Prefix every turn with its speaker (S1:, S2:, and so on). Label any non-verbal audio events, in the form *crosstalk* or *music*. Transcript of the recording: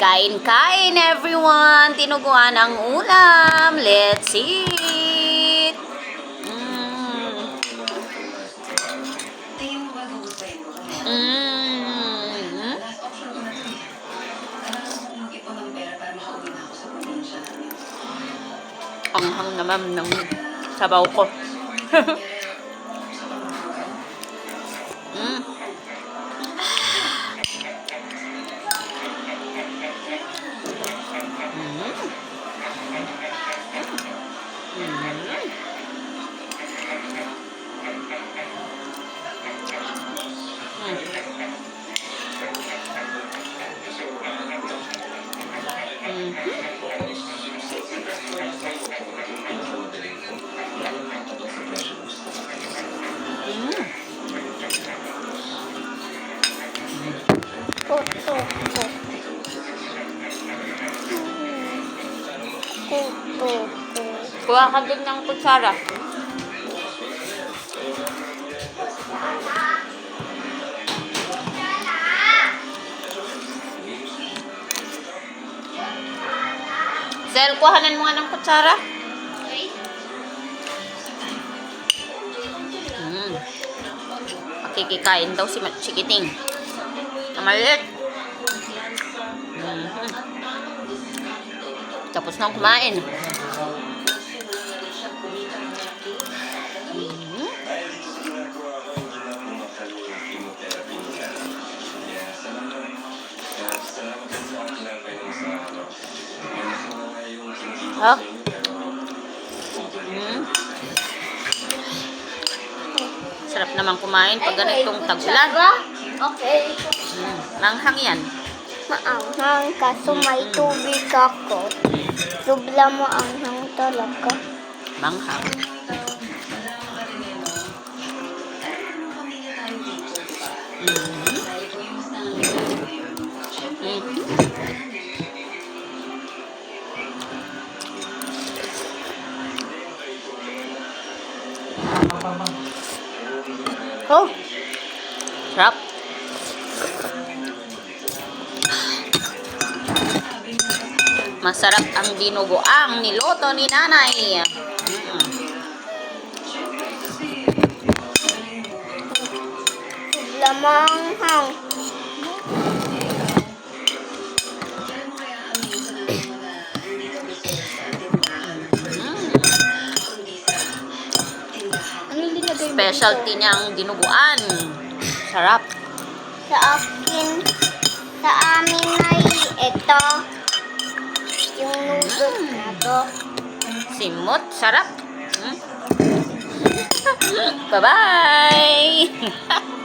S1: Kain-kain everyone! Tinuguan ang ulam! Let's eat! Mm. Mm. Ang hang naman ng sabaw ko. *laughs* Oh. Kuha ka din ng kutsara. Sel, kuhanan mo nga ng kutsara. Mm. Makikikain daw si Chikiting. Na maliit. Mhm. Tapos na kumain. Mm. Sarap naman kumain pag ganitong tag-ulan.
S2: Okay.
S1: Mm. Manghang yan.
S2: Maanghang kaso may tubig ako. Subla mo anghang talaga.
S1: Manghang. Mhm. Mm. Oh. Sarap. Masarap ang dinuguang niluto ni nanay. Mm.
S2: Subla
S1: Specialty niyang dinuguan. Sarap.
S2: Sa akin, sa amin ay ito. Yung noodles na to.
S1: Simot. Sarap. Mm. *laughs* Bye-bye! *laughs*